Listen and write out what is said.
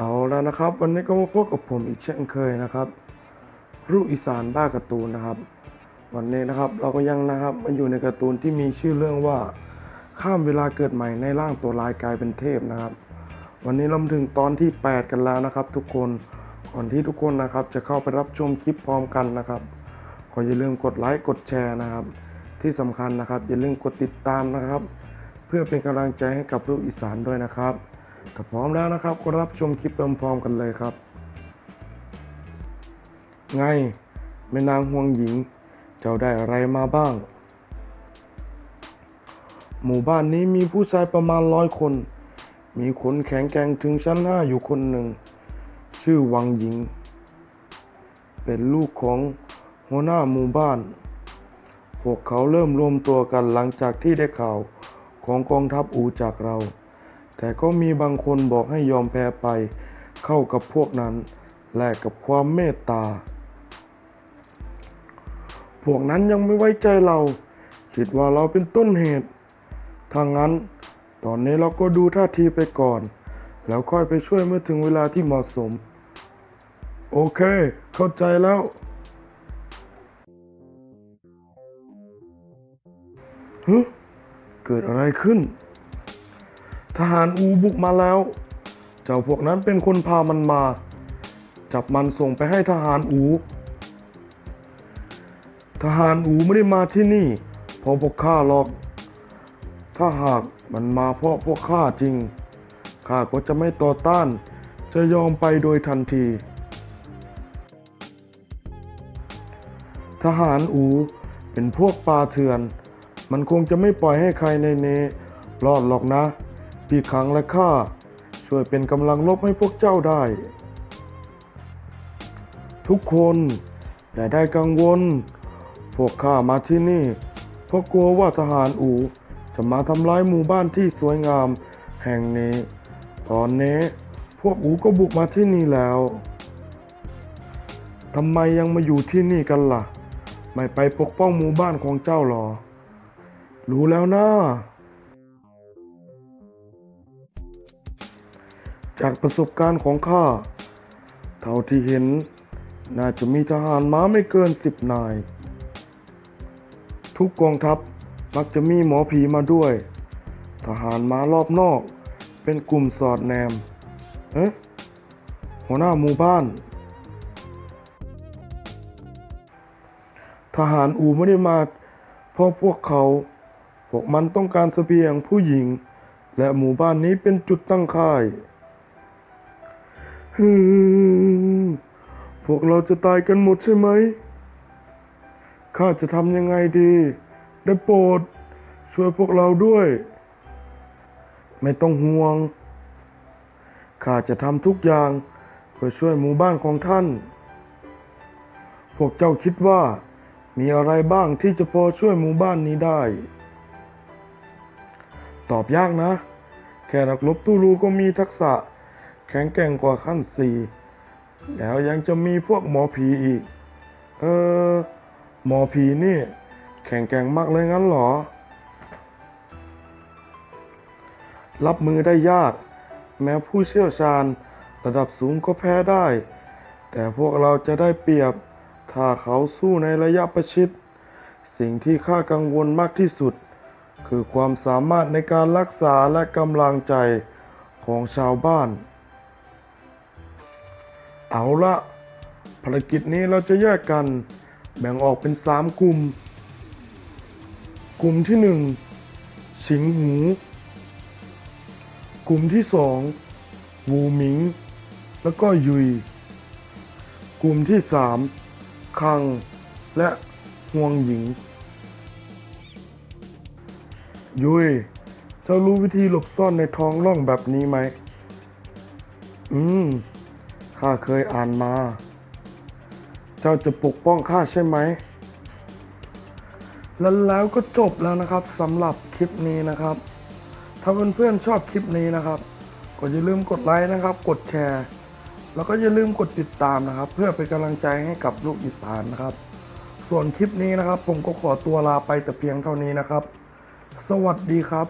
เอาแล้วนะครับ วันนี้ก็มาพบกับผมอีกเช่นเคยนะครับรูปอีสานบ้าการ์ตูนนะครับ วันนี้นะครับเราก็ยังนะครับมาอยู่ในการ์ตูนที่มีชื่อเรื่องว่าข้ามเวลาเกิดใหม่ในร่างตัวลายกลายเป็นเทพนะครับ วันนี้เราถึงตอนที่ 8 กันแล้วนะครับ ทุกคนก่อนที่ทุกคนนะครับ จะเข้าไปรับชมคลิปพร้อมกันนะครับก็อย่าลืมกดไลค์กดแชร์นะครับ ที่สำคัญนะครับอย่าลืมกดติดตามนะครับ เพื่อเป็นกำลังใจให้กับลูกอีสานด้วยนะครับ ถ้าพร้อมแล้วนะครับก็รับชมคลิปพร้อมๆกันเลยครับ ไงแม่นางห่วงหญิง เจ้าได้อะไรมาบ้าง หมู่บ้านนี้มีผู้ชายประมาณร้อยคน มีคนแข็งแกร่งถึงชั้นห้าอยู่คนหนึ่ง ชื่อวังหญิง เป็นลูกของหัวหน้าหมู่บ้าน พวกเขาเริ่มรวมตัวกันหลังจากที่ได้ข่าวของกองทัพอูจากเรา แต่ก็มีบางคนบอกให้ยอมแพ้ไป เข้ากับพวกนั้น แลกกับความเมตตา พวกนั้นยังไม่ไว้ใจเรา คิดว่าเราเป็นต้นเหตุถ้างนั้น ตอนนี้เราก็ดูท่าทีไปก่อน แล้วค่อยไปช่วยเมื่อถึงเวลาที่เหมาะสม โอเค เข้าใจแล้ว เฮึเกิดอะไรขึ้น ทหารอูบุกมาแล้ว เจ้าพวกนั้นเป็นคนพามันมา จับมันส่งไปให้ทหารอู ทหารอูไม่ได้มาที่นี่ เพราะพวกข้าหรอก ถ้าหากมันมาเพราะพวกข้าจริง ข้าก็จะไม่ต่อต้าน จะยอมไปโดยทันที ทหารอูเป็นพวกปลาเถื่อน มันคงจะไม่ปล่อยให้ใครในเนรอดหรอกนะ พี่ขังและข้าช่วยเป็นกำลังลบให้พวกเจ้าได้ ทุกคนอย่าได้กังวล พวกข้ามาที่นี่ เพราะกลัวว่าทหารอูจะมาทำร้ายหมู่บ้านที่สวยงาม แห่งนี้ ตอนนี้พวกอูก็บุกมาที่นี่แล้วทำไมยังมาอยู่ที่นี่กันล่ะ ไม่ไปปกป้องหมู่บ้านของเจ้าหรอ รู้แล้วนะ จากประสบการณ์ของข้า เท่าที่เห็น น่าจะมีทหารม้าไม่เกินสิบนาย ทุกกองทัพมักจะมีหมอผีมาด้วย ทหารม้ารอบนอกเป็นกลุ่มสอดแนม เอ๊ะ หัวหน้าหมู่บ้าน ทหารอูไม่ได้มา เพราะพวกเขา พวกมันต้องการเสบียงผู้หญิง และหมู่บ้านนี้เป็นจุดตั้งค่าย ฮึมพวกเราจะตายกันหมดใช่ไหม ข้าจะทำยังไงดี ได้โปรด ช่วยพวกเราด้วย ไม่ต้องห่วง ข้าจะทำทุกอย่างเพื่อช่วยหมู่บ้านของท่าน พวกเจ้าคิดว่า มีอะไรบ้างที่จะพอช่วยหมู่บ้านนี้ได้ ตอบยากนะ แค่นักรบตู้รูก็มีทักษะ แข็งแกร่งกว่าขั้นสี่แล้วยังจะมีพวกหมอผีอีก เออ หมอผีนี่ แข็งแกร่งมากเลยงั้นเหรอ รับมือได้ยาก แม้ผู้เชี่ยวชาญระดับสูงก็แพ้ได้ แต่พวกเราจะได้เปรียบ ถ้าเขาสู้ในระยะประชิด สิ่งที่ข้ากังวลมากที่สุด คือความสามารถในการรักษาและกำลังใจของชาวบ้าน เอาละภารกิจนี้เราจะแยกกันแบ่งออกเป็นสามกลุ่ม กลุ่มที่หนึ่งสิงหู กลุ่มที่สองวูหมิง แล้วก็ยุย กลุ่มที่สามคัง และห่วงหญิง ยุย เจ้ารู้วิธีหลบซ่อนในท้องร่องแบบนี้ไหม อืม ข้าเคยอ่านมา เจ้าจะปกป้องข้าใช่ไหม แล้วแล้วก็จบแล้วนะครับสำหรับคลิปนี้นะครับ ถ้าเพื่อนๆชอบคลิปนี้นะครับ ก็อย่าลืมกดไลค์นะครับ กดแชร์ แล้วก็อย่าลืมกดติดตามนะครับ เพื่อเป็นกำลังใจให้กับลูกอีสานนะครับ ส่วนคลิปนี้นะครับ ผมก็ขอตัวลาไปแต่เพียงเท่านี้นะครับ สวัสดีครับ